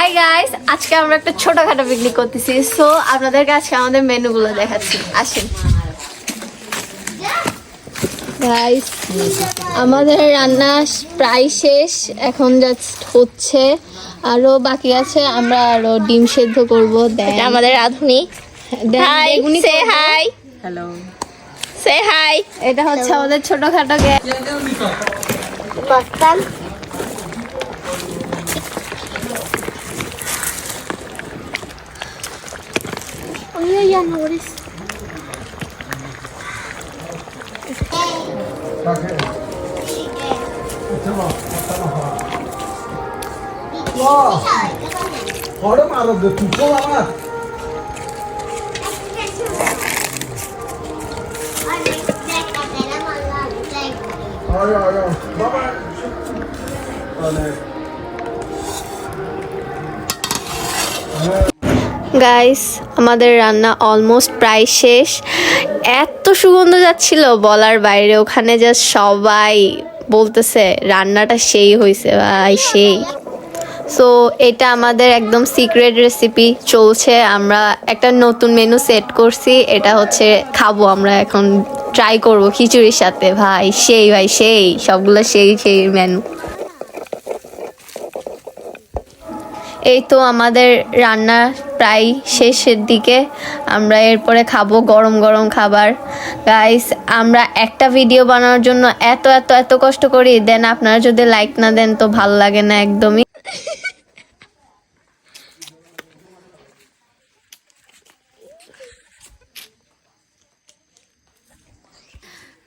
Hi guys আজকে আমরা একটা ছোটখাটো পিকনিক করতেছি। সো আপনাদেরকে আজকে আমাদের মেনুগুলো দেখাচ্ছি। আসেন। গাইস আমাদের রান্না প্রায় শেষ। এখন জাস্ট হচ্ছে। আরও বাকি আছে। আমরা আরও ডিম সেদ্ধ করব দেন আমাদের রাধুনি। Hi say hi hello say hi এটা হচ্ছে আমাদের ছোটখাটো gas ella no eres. Oğlum aradı tutku var. Ay ay ay. Baba. Öyle. Evet. Guys আমাদের রান্না অলমোস্ট প্রায় শেষ। এত সুগন্ধ যাচ্ছিল বলার বাইরে, ওখানে যা সবাই বলতেছে, রান্নাটা সেই হয়েছে ভাই, সেই। সো এটা আমাদের একদম সিক্রেট রেসিপি চলছে। আমরা একটা নতুন মেনু সেট করছি, এটা হচ্ছে খাব আমরা এখন। ট্রাই করব খিচুড়ির সাথে, ভাই, সেই ভাই, সেই, সবগুলো সেই সেই মেনু এই তো আমাদের রান্না প্রায় শেষের দিকে। আমরা এরপরে খাব গরম গরম খাবার। গাইস আমরা একটা ভিডিও বানানোর জন্য এত এত এত কষ্ট করি। দেন আপনারা যদি লাইক না দেন তো ভালো লাগে না একদমই।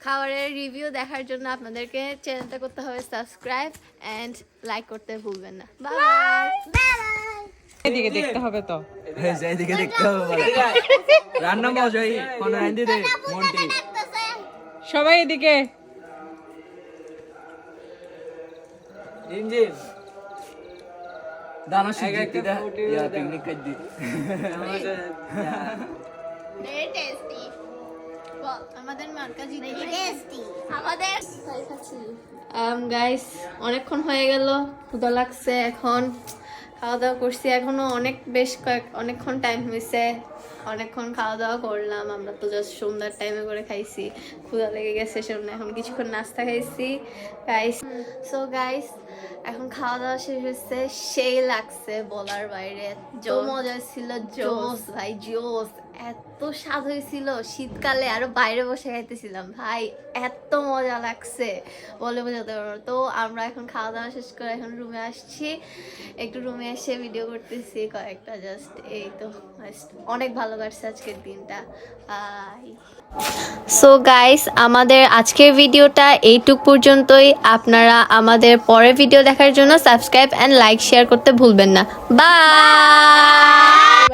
খাবারের রিভিউ দেখার জন্য আপনাদেরকে চ্যানেলটা করতে হবে সাবস্ক্রাইব অ্যান্ড লাইক করতে ভুলবেন না। বাই এদিকে দেখতে হবে তো। সেইদিকে দেখতে হবে রান্না কোন দে মন্টি সবাই এদিকে। ইঞ্জিন। দানা শিখতে দে ইয়া পিকনিক কাজ দি টেস্টি আমাদের মার্কা জিতে টেস্টি আমাদের গাইস অনেকক্ষণ হয়ে গেল। ক্ষুধা লাগছে এখন। খাওয়া দাওয়া করছি। এখনও অনেক বেশ কয়েক অনেকক্ষণ টাইম হয়েছে অনেকক্ষণ খাওয়া দাওয়া করলাম। আমরা তো জাস্ট সন্ধ্যার টাইমে করে খাইছি। ক্ষুধা লেগে গেছে সেজন্য এখন কিছুক্ষণ নাস্তা খাইছি। গাইস সো গাইস এখন খাওয়া দাওয়া শেষ হয়েছে সেই লাগছে বলার বাইরে। জো মজা ছিল জোস ভাই জোস এত স্বাদ হয়েছিল, শীতকালে আরও বাইরে বসে খাইতেছিলাম। ভাই, এত মজা লাগছে বলে বোঝাতে পারব তো আমরা এখন খাওয়া দাওয়া শেষ করে এখন রুমে আসছি। একটু রুমে এসে ভিডিও করতেছি কয়েকটা জাস্ট এই তো অনেক ভালো কাটছে আজকের দিনটা। সো গাইস আমাদের আজকের ভিডিওটা এইটুক পর্যন্তই। আপনারা আমাদের পরের ভিডিও দেখার জন্য সাবস্ক্রাইব অ্যান্ড লাইক শেয়ার করতে ভুলবেন না। বাই